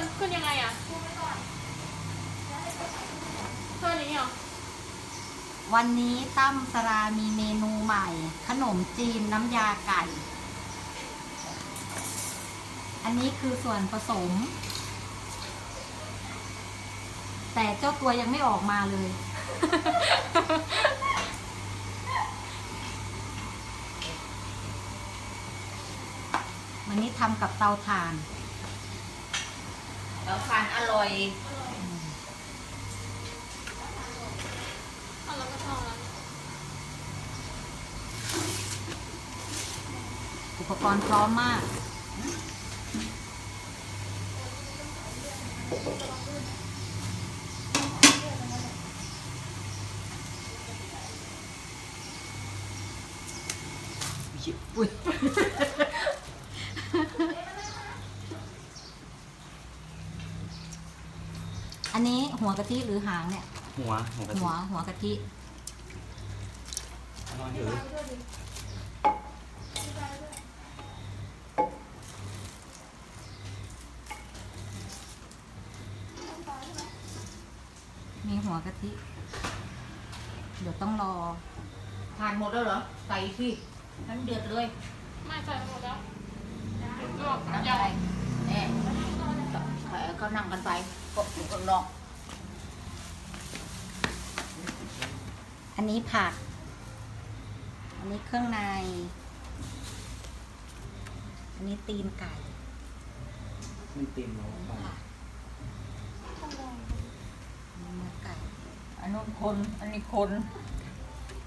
นขึ้นยังไงอะเท่านี้เหรอวันนี้ตั้มสรามีเมนูใหม่ ขนมจีนน้ำยาไก่ อันนี้คือส่วนผสม แต่เจ้าตัวยังไม่ออกมาเลย วันนี้ทำกับเตาถ่าน แล้วทานอร่อยเอาแล้วก็เท่านั้นอุปกรณ์พร้อมมาก อุ้ย อันนี้ หัวกะทิหรือหางเนี่ย หัวหัวกะทิหัวหัวกะทินอนถือมีหัวกะทิ เดี๋ยวต้องรอทานหมดแล้วเหรอใส่สินั้นเดือดเลย ไม่ใส่หมดแล้วลวกนั่งยาไปแน่แผลเขานั่งกันไปก็อยู่ข้าง อกอันนี้ผัก อันนี้เครื่องใน อันนี้ตีนไก่มันเต็มแล้วไปค่ะอันนี้เนื้อไก่ อันนู้นคน อันนี้คน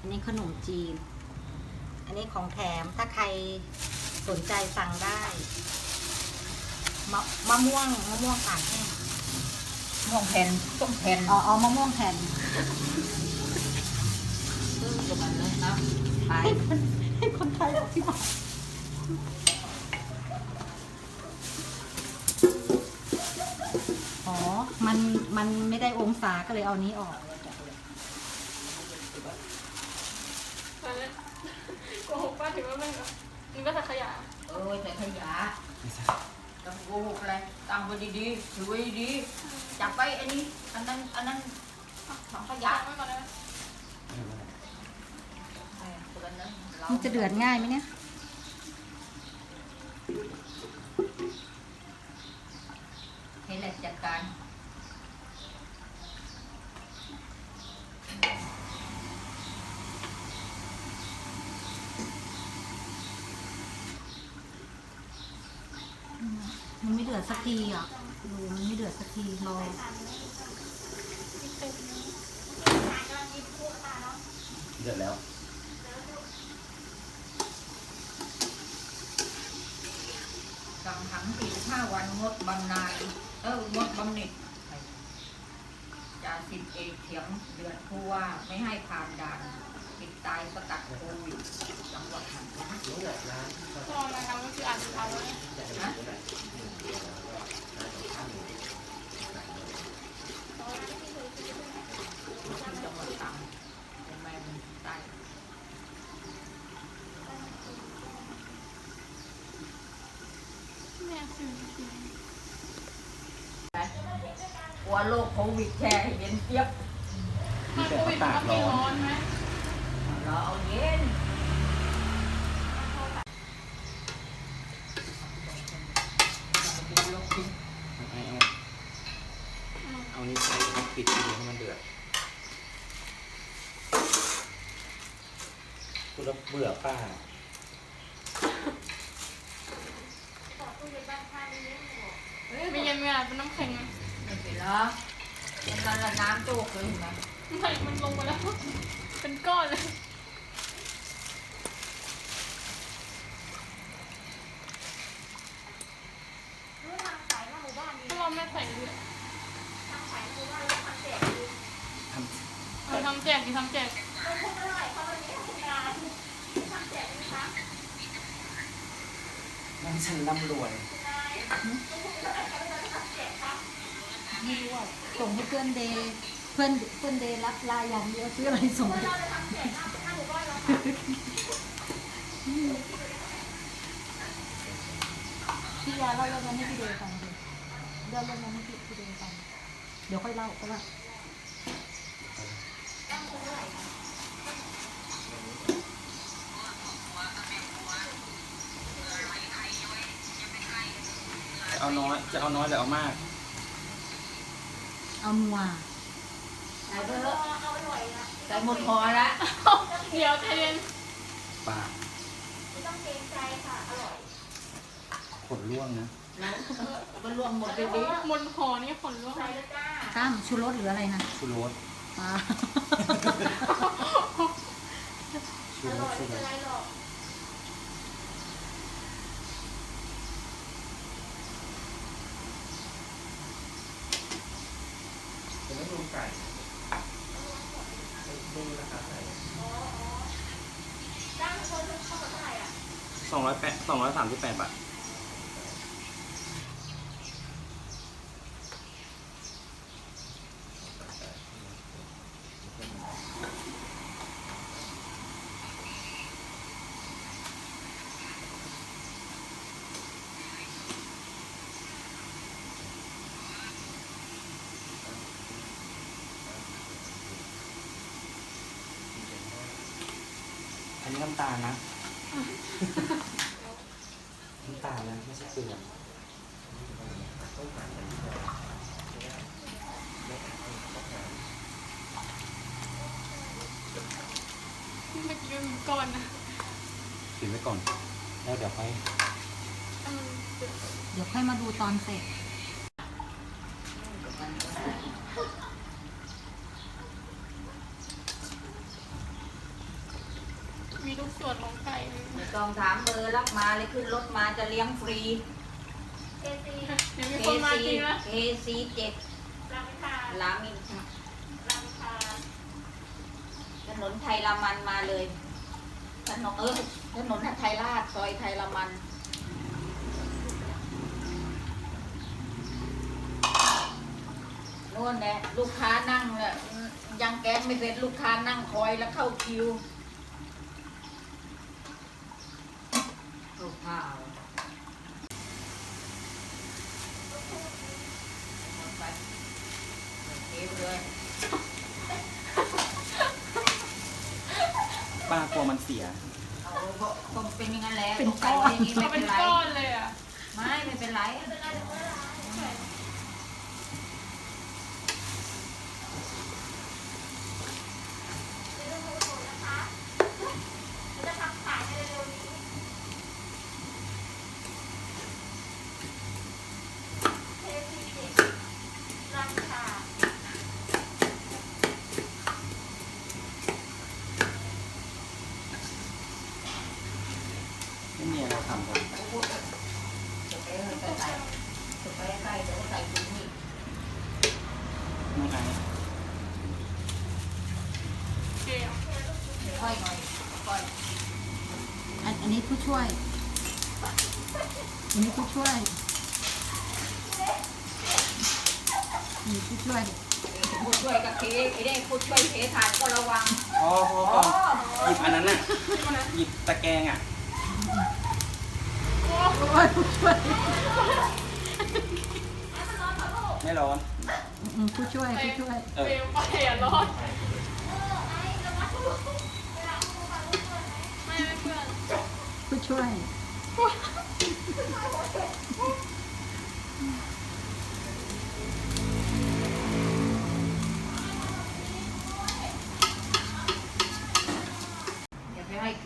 อันนี้ขนมจีน อันนี้ของแถม ถ้าใครสนใจสั่งได้มะมะม่วงมะม่วงตากแห้งม่วงแผ่นต้มแผ่นอ๋ออ๋อมะม่วงแผ่นซื้อกับมัน เลยนะไปให้คนไทยอธิบายอ๋อ มัน มันไม่ได้องศาก็เลยเอานี้ออกใส่เลยโกหกป้าถือว่าไม่เหรอมันก็จะขยะเออใส่ขยะต้องโกหกอะไรตั้งไว้ดีๆถือไว้ดีๆจับไปอันนี้ อันนั้น อันนั้นถังขยะยาไม่ก่อนได้ไหม เออตัวนั้นรา มันจะเดือดง่ายไหมเนี่ย ให้แหละจัดการมันไม่เดือดสักทีอะดูมันไม่เดือดสักทีรอเดือดแล้ว สั่งถังสี่ ห้าวันงดบำนาญเอองดบำเหน็จจ่าสิบเอกเถียงเดือดผู้ว่าไม่ให้ผ่านด่านปิดตายสกัดโควิดจังหวัดหันนะรออะไรครับก็คืออ่านสุดท้ายแล้วเนี่ยที่จังหวัดตรังเป็นแม่มันตาย แม่คือ ก ลัวโรคโควิดแชร์ให้เย็นเจี๊ยบมันโควิดมันก็มีร้อนไหมเราเอาเย็นเอานี้ใส่ปิดทีเดียวให้มันเดือดกูแล้วเบื่อป้าไม่เย็นไม่อ่เป็นน้ำแข็งอะไม่ เห็นไรมันละละน้ำโจกเลยเห็นไหมไม่มันลงมาแล้ว เป็นก้อนเลยถ้าเราไม่ใส่เลย ทำ เออทำแจกดิทำแจก น้ำฉันร่ำรวย ไม่รู้อะส่งให้เพื่อนเดย์เพื่อนเพื่อนเดย์รับลน์อย่างเดียวซื้ออะไรส่งพี่ยาเล่าเรื่องนั้นให้พี่เดย์ฟังดิเดี๋ยวเรื่องนั้นให้พี่เดินไปเดี๋ยวค่อยเล่าก็ว่าเอาน้อย จะเอาน้อยหรือเอามาก เอานัวใส่เถอะใส่หมดพอละเดี๋ยวใจเย็นปากไม่ต้องเกรงใจค่ะ อร่อยขนร่วงนะมันรวมหมดไปดิบนหอนี่ขนลุกตั้มชูรสหรืออะไรนะชูรสอ่า ชูรสชูรสจะไม่รวม ไก่ดูราคาไก่สองร้อยแปดสองร้อยสามสิบแปดบาทำตาลนะ น้ำตาลนะไม่ใช่เกลือเมื่อกี้มันมีก้อนนะกินไว้ก่อน แล้วเดี๋ยวค่อยอืมเดี๋ยวค่อยมาดูตอนเสร็จ มีลูกส่วนของไก่เลย ไม่ต้องถามเบอร์รับมา เลยขึ้นรถมาจะเลี้ยงฟรีเดี๋ยวมีคนมาจริงนะเคซีเจ็ดลามินทราถนนไทยรามันมาเลยถนนเออถนนไทยราชซอยไทยรามันนู่นแหละลูกค้านั่งเนี่ยยังแก๊สไม่เสร็จลูกค้านั่งคอยแล้วเข้าคิว ลูกค้าเอาหมดไปเทปเลยป้ากลัวมันเสีย เอาก็คงเป็นอย่างนั้นแหละเป็นใส่ไว้อย่างนี้เขาไม่เป็เป็นนไร ก้อนเลยอะ ไม่ไม่เป็นไร ไม่มีอะไรทำกัน จะไปใส่จะไปใส่เดี๋ยวใส่ถุงนี่ น้องไอ เกลียว ค่อยหน่อยค่อย อันอันนี้ผู้ช่วย อันนี้ผู้ช่วยอันนี้ ผู้ช่วยผู้ช่วยกับเทไอ้เด้ผู้ช่วยเททานก็ระวังพอพออ๋ก่ออนหยิบอันนั้นน่ะหยิบตะแกรงอะโอ้ยผู้ช่วยไม่ร้อนอืมผู้ช่วยผู้ช่วยเออเปลวไฟอะร้อนไม่ไม่เพื่อนผู้ช่วย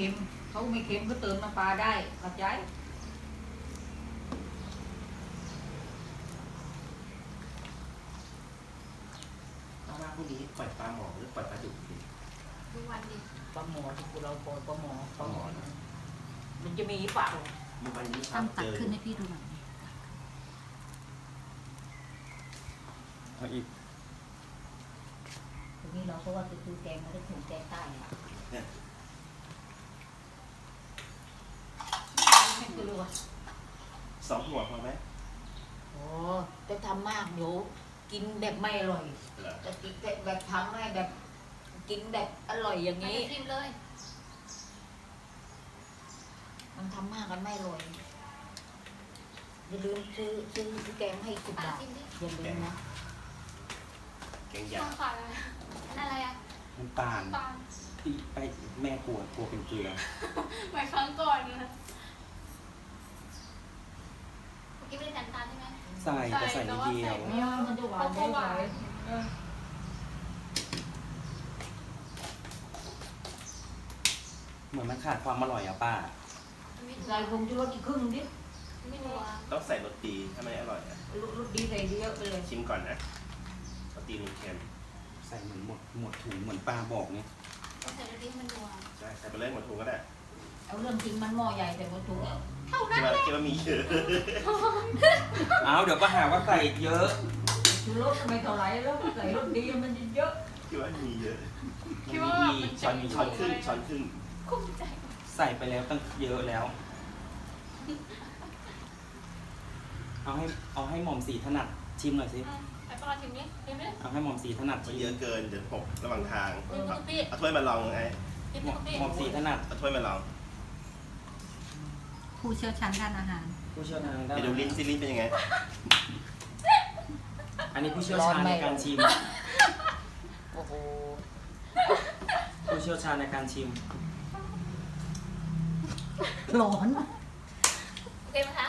ค็มเขาไม่เค็มก็เติมน้ำปลาได้เข้าใจต้องว่าพรุ่งนี้ปล่อยปลาหมอหรือปล่อยปลาดุกดีปลาหมอที่กูเราโปรยปลาหมอปลาหมอนะมันจะมีเปล่าเมื่อวันนี้ครัตั้บมตัเจกอขึ้นให้พี่ดูหน่อยเอาอีกทีนี้เราก็ว่าจะซื้อแกงมาได้ถึงแกงใต้อะเนี่ย ไม่กลัวสองหัวพอไหมโอ้จะทำมากเดี๋ยวกินแบบไม่อร่อยเหรอจะกินแบบทำให้แบบ กินแบบอร่อยอย่างนี้ชิมเลยมันทำมากกันไม่อร่อยอย่าลืมซื้อซื้อแกงให้สิบอะบาทจิ้มดิอย่าลืมนะแกงช่ยาองขาดอะไรอันนั้นอะไรอะน้ำตาลตาลที่ไปแม่กลัวกลัวเป็นเกลือเหมือนครั้งก่อนนะ เมื่อกี้ไม่ได้แต่งตาลใช่ไหมใส่ก็ใส่นิดเดียวเออมันจะหวานได้เลยเออเหมือนมันขาดความอร่อยอะป้า มันไม่ใส่ผงชูรสอีกครึ่งดิไม่นัวต้องใส่รสดีถ้าไม่อร่อยอะรสรสดีใส่เยอะไปเลยชิมก่อนนะรสดีมันเค็มใส่เหมือนหมดหมดถุงเหมือนป้าบอกเนี่ยต้องใส่รสดีให้มันนัวใช่ใส่ไปเลยหมดถุงก็ได้เอาเรื่องจริงมันหม้อใหญ่แต่ว่าถุง เท่าคินั้ดนว่าคิดว่ามีเยอะเอาเดี๋ยวก็หาว่าใส่เยอะ ชูรสไม่เท่าไหร่แล้วใส่รสดีมันเยอะคิดว่ามีเยอะคิดว่าแบบมันช้อนช้อนครึ่งช้อนครึ่งคุ้มใจใส่ไปแล้วตั้งเยอะแล้ว เอาให้เอาให้หม่อมสีถนัดชิมหน่อยสิ อะไอ้ปลาชิมนี้ชิมดิเอาให้หม่อมสีถนัดมันชิมเยอะเกินเดี๋ยวหกระหว่างทางชิมตุ๊กปี้เอาถ้วยมาลองไงชิมหม่อตุ๊มกปี้หม่อมสีถนัดเอาถ้วยมาลอง ผู้เชี่ยวชาญด้านอาหาร ผู้เชี่ยวชาญด้าไปนดูลิ้นซิลิ้นเป็นยังไง อันนี้ผู้เชี่ยวชาญในการชิมๆโอ้โห ผู้เชี่ยวชาญในการชิม ร้อนโอเคไหมคะ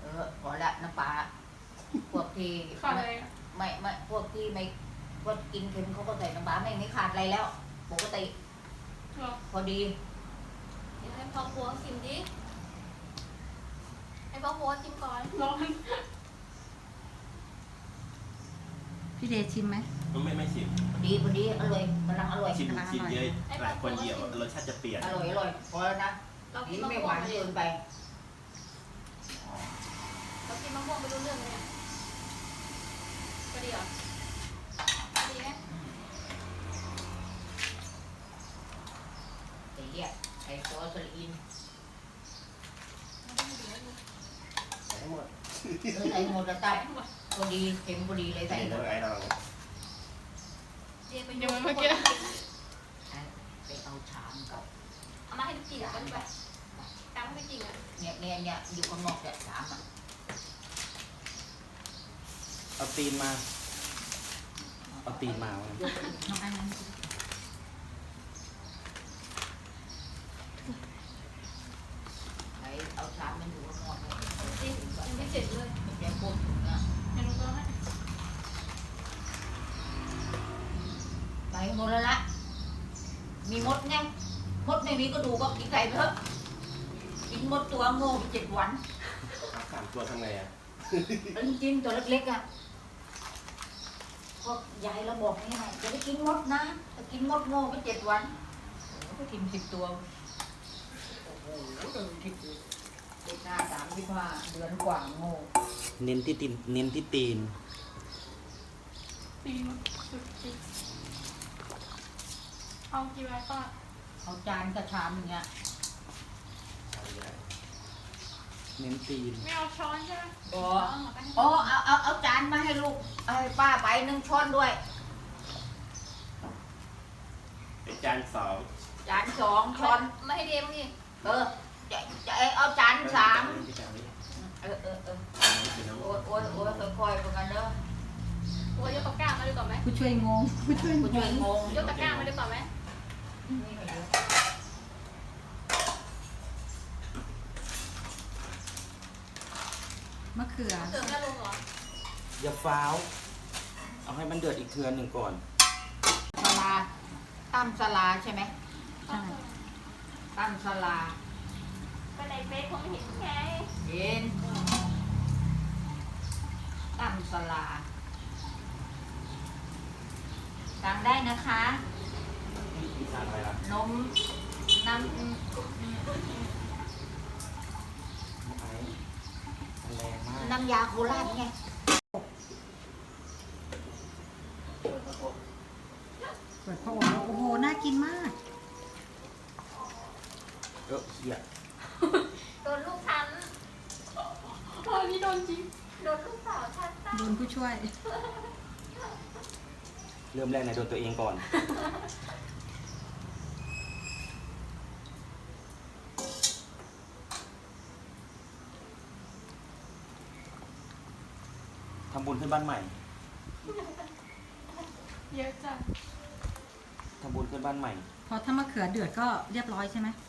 เออพอละน้ำปลาพวกที่ขาดอะไรไม่ไม่พวกที่ไม่พวกกินเค็มเขาก็ใส่น้ำปลาไม่ไม่ขาดอะไรแล้ว ปกติเหรอพอดี เดี๋ยวให้พ่อครัวชิมดิ ให้พ่อครัวชิมก่อนร้อนพี่เดชชิมไหมมันไม่ไม่ชิมพอดีพอดีอร่อยกำลังอร่อยชิมอร่อยชิมเยอะหลายคนเยอะรสชาติจะเปลี่ยน อร่อยอร่อยพอแล้วนะเรากินี่นมะไม่ม่หววางนไปเกินไปเรากินมะม่วงไปรู้เรื่องเลยเนี่ยก็ดีเหรอดีไหม ไอ้เหี้ยไอ้ซอสลีน ใส่ให้หมด เออใส่หมดแล้วตั้มพอดีเค็มพอดีเลยใส่ใส่หมน้อดงไอ้ลองเดี๋ยวไปดูเมื่อกี้ไปเอาชามกับเอามาให้จริงกันไปตามให้จริงอะเนี่ยเนี่ยเนี่ยอยู่ข้างนอกแต่ชามอะเอาตีนมา เอาตีนมาไว้น้องอันนั้น ไอ้เอาชามมันอยู่ข้างนอกเนี่ย จริงยังไม่เสร็จเลย มันจะพูดถึงนะ เดี๋ยวหนูก็ให้ ไปหมดแล้วละ มีมดไงมดไม่มีก็ดูก็กินไก่ไปเถอะกินมดตัวโง่ไปเจ็ดวันเอาสามตัวทำไงอะแล้วจริงๆตัวเล็กๆอะพวกยายเราบอกนี่ไงจะได้กินมดนะจะกินมดโง่ไปเจ็ดวันโอ้โหกินสิบตัวโอ้โหเดินสิบตัวเด็กหน้าสามสิบห้าเดือนกว่าโง่เน้นที่ตีนเน้นที่ตีนตีนสุดจริง เอากี่ใบป้าเอาจานกระชามอย่างเงี้ยเน้นตีนไม่เอาช้อนใช่ไหมบอเอาไปให้อ๋อเอาเอาเอาจานมาให้ลูกเอาให้ป้าไปหนึ่งช้อนด้วย เป็นจานสองจานสองช้อนไม่ให้เดมนี่เออจะจะเอาจานสามเออเออเออโอ้ยโอ้ยโอ้ยค่อยๆประกันเด้อโอ้ยยกตะกร้ามาดีกว่าไหมผู้ช่วยงงผู้ช่วยงผู้ช่วยงงงยกตะกร้ามาดีกว่าไหมนี่ไม่เยอะมะเขือ เติมแม่ลงเหรออย่าฟ้าว เอาให้มันเดือดอีกเทือนหนึ่งก่อน สลาตั้มสลาใช่ไหมใช่ตั้มสลาไปไหนเฟซคงไม่เห็นไงเย็นตั้มสลาสั่งได้นะคะ นมน้ำไอ้มันแรงมากน้ำยาโคราชไงเปิดพ่อโอ้โห น่ากินมาก เออเหี้ยโดนลูกฉันตอนนี้โดนจริง โดนลูกสาวฉันตั้งโดนผู้ช่วย เริ่มแรกในะโดนตัวเองก่อน ทำบุญขึ้นบ้านใหม่ เยอะจัง ทำบุญขึ้นบ้านใหม่ พอถ้ามะเขือเดือดก็เรียบร้อยใช่ไหมใ